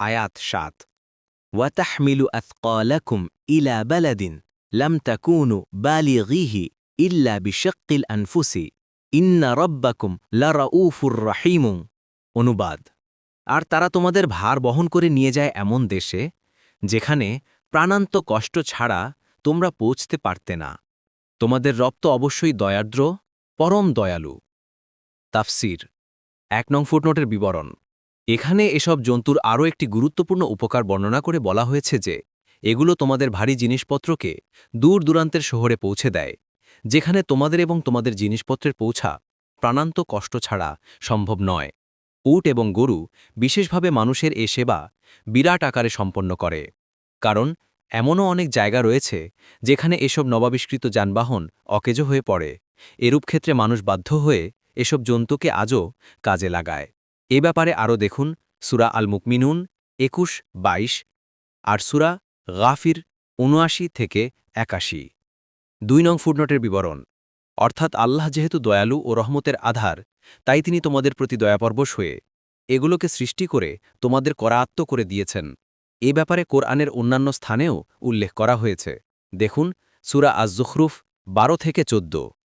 আয়াত সাত। ওয়াতাহমিলু আথকালাকুম ইলা বালাদিন লাম তাকুনু বালিগিহি ইল্লা বিশক্কিল আনফুসি। ইন্না রব্বাকুম লারাউফুর রাহিমুং অনুবাদ। আর তারা তোমাদের ভার বহন করে নিয়ে যায় এমন দেশে, যেখানে প্রাণান্ত কষ্ট ছাড়া তোমরা পৌঁছতে পারতে না। তোমাদের রব তো অবশ্যই দয়ার্দ্র পরম দয়ালু। তাফসির। এক নং ফুটনোটের বিবরণ। এখানে এসব জন্তুর আরও একটি গুরুত্বপূর্ণ উপকার বর্ণনা করে বলা হয়েছে যে, এগুলো তোমাদের ভারী জিনিসপত্রকে দূর দূরান্তের শহরে পৌঁছে দেয়, যেখানে তোমাদের এবং তোমাদের জিনিসপত্রের পৌঁছা প্রাণান্ত কষ্ট ছাড়া সম্ভব নয়। উট এবং গরু বিশেষভাবে মানুষের এ সেবা বিরাট আকারে সম্পন্ন করে, কারণ এমনও অনেক জায়গা রয়েছে যেখানে এসব নবাবিষ্কৃত যানবাহন অকেজো হয়ে পড়ে। এরূপ ক্ষেত্রে মানুষ বাধ্য হয়ে এসব জন্তুকে আজও কাজে লাগায়। এ ব্যাপারে আরও দেখুন, সুরা আল মুকমিনুন একুশ, বাইশ আর সুরা গাফির উনআশি থেকে একাশি। দুই নং ফুটনোটের বিবরণ, অর্থাৎ আল্লাহ যেহেতু দয়ালু ও রহমতের আধার, তাই তিনি তোমাদের প্রতি দয়াপরবশ হয়ে এগুলোকে সৃষ্টি করে তোমাদের করাত্ম করে দিয়েছেন। এ ব্যাপারে কোরআনের অন্যান্য স্থানেও উল্লেখ করা হয়েছে। দেখুন, সুরা আজ জুখরুফ বারো থেকে চোদ্দ।